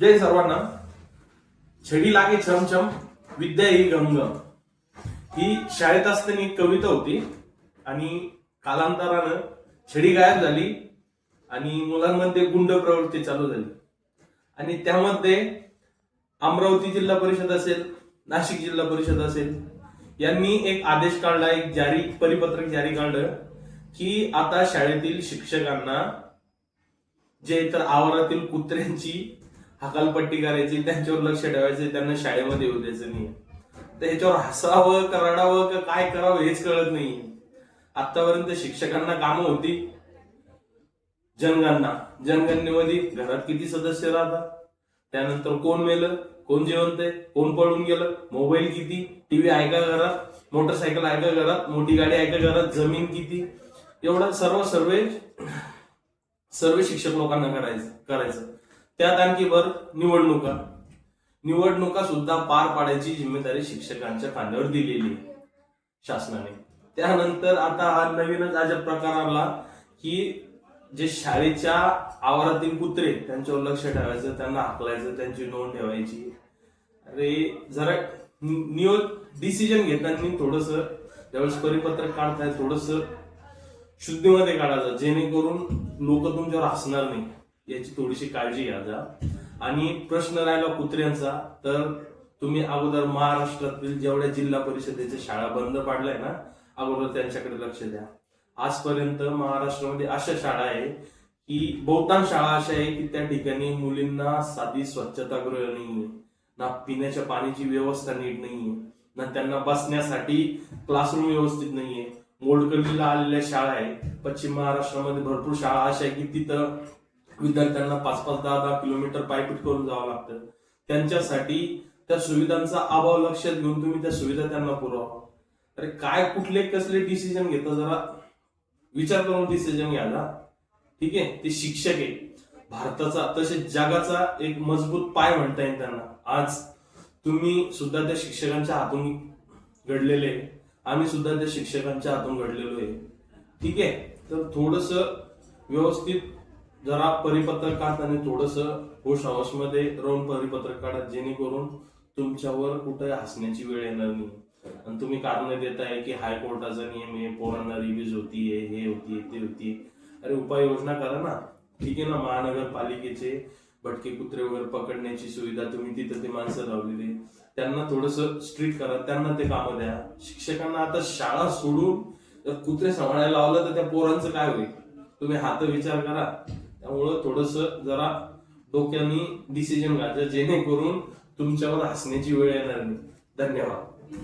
जय सर्वांना. छडी लागे छमछम विद्या ही गमगम ही शाळेत असताना एक कविता होती आणि कालांतरानं छडी गायब झाली आणि मुलांमध्ये गुंड प्रवृत्ती चालू झाली. आणि त्यामध्ये अमरावती जिल्हा परिषद असेल नाशिक जिल्हा परिषद असेल यांनी एक आदेश काढला एक जारी परिपत्रक जारी काढलं की आता शाळेतील शिक्षकांना जे इतर आवारातील कुत्र्यांची हकालपट्टी करायची त्यांच्यावर लक्ष ठेवायचं त्यांना शाळेमध्ये येऊ द्यायचं नाही तर ह्याच्यावर हसावं करडावं का काय करावं हेच कळत नाही आतापर्यंत शिक्षकांना कामं होती. जनगणना. जनगणनेमध्ये घरात किती सदस्य राहतात? त्यानंतर कोण मेलं? कोण जिवंत आहे? कोण पळून गेलं? मोबाईल किती? टीव्ही आहे का घरात? मोटरसायकल आहे का घरात? मोठी गाडी आहे का घरात? जमीन किती? एवढं सर्व सर्वे सर्व शिक्षक लोकांना करायचं करायचं. त्यात आणखी भर निवडणुका. निवडणुका सुद्धा पार पाडायची जिम्मेदारी शिक्षकांच्या खांद्यावर दिलेली शासनाने. त्यानंतर आता हा नवीनच अजब प्रकार आला की जे शाळेच्या आवारातील कुत्रे त्यांच्यावर लक्ष ठेवायचं त्यांना हाकलायचं त्यांची नोंद ठेवायची. अरे जरा नियो डिसिजन घेताना थोडस ज्यावेळेस परिपत्रक काढताय थोडस शुद्धीमध्ये काढायचं जेणेकरून लोक तुमच्यावर हसणार नाही. याची थोडीशी काळजी घ्या जा आणि प्रश्न राहिला कुत्र्यांचा तर तुम्ही अगोदर महाराष्ट्रातील जेवढ्या जिल्हा परिषदेच्या शाळा बंद पाडल्या ना अगोदर त्यांच्याकडे लक्ष द्या. आजपर्यंत महाराष्ट्रामध्ये अशा शाळा आहे की बहुतांश शाळा अशा आहे की त्या ठिकाणी मुलींना साधी स्वच्छतागृह नाहीये. ना पिण्याच्या पाण्याची व्यवस्था नीट नाहीये. ना त्यांना बसण्यासाठी क्लासरूम व्यवस्थित नाहीये. मोडकलीला आलेल्या शाळा आहे पश्चिम महाराष्ट्रामध्ये भरपूर शाळा अशा आहे की तिथं विद्यार्थ्यांना पाच पाच दहा दहा किलोमीटर पायपीट करून जावं लागतं. त्यांच्यासाठी त्या सुविधांचा अभाव लक्षात घेऊन तुम्ही त्या सुविधा त्यांना पुरवा. अरे काय कुठले कसले डिसिजन घेता जरा विचार करून डिसिजन घ्या ना. ठीक आहे? ते शिक्षक आहे. भारताचा तसेच जगाचा एक मजबूत पाय म्हणता येईल त्यांना. आज तुम्ही सुद्धा त्या शिक्षकांच्या हातून घडलेले आम्ही सुद्धा त्या शिक्षकांच्या हातून घडलेलो आहे. ठीक आहे? तर थोडस व्यवस्थित जरा परिपत्रक काढताना थोडस होशमध्ये राहून परिपत्रक काढा जेणेकरून तुमच्यावर कुठे हसण्याची वेळ येणार नाही. आणि तुम्ही कारण देताय की हायकोर्टाचा नियम आहे पोरांना रिव्हिज होतीये हे होतीये ते होती अरे उपाययोजना करा ना. ठीक आहे ना महानगरपालिकेचे भटके कुत्रे वगैरे पकडण्याची सुविधा तुम्ही तिथं ते माणसं लावलेली त्यांना थोडस स्ट्रिक्ट करा त्यांना ते कामं द्या. शिक्षकांना आता शाळा सोडून जर कुत्रे सांभाळायला लावलं तर त्या पोरांचं काय होईल? तुम्ही हात विचार करा. त्यामुळं थोडस जरा डोक्यानी डिसिजन घ्यायचं जेणेकरून तुमच्यावर हसण्याची वेळ येणार नाही. धन्यवाद.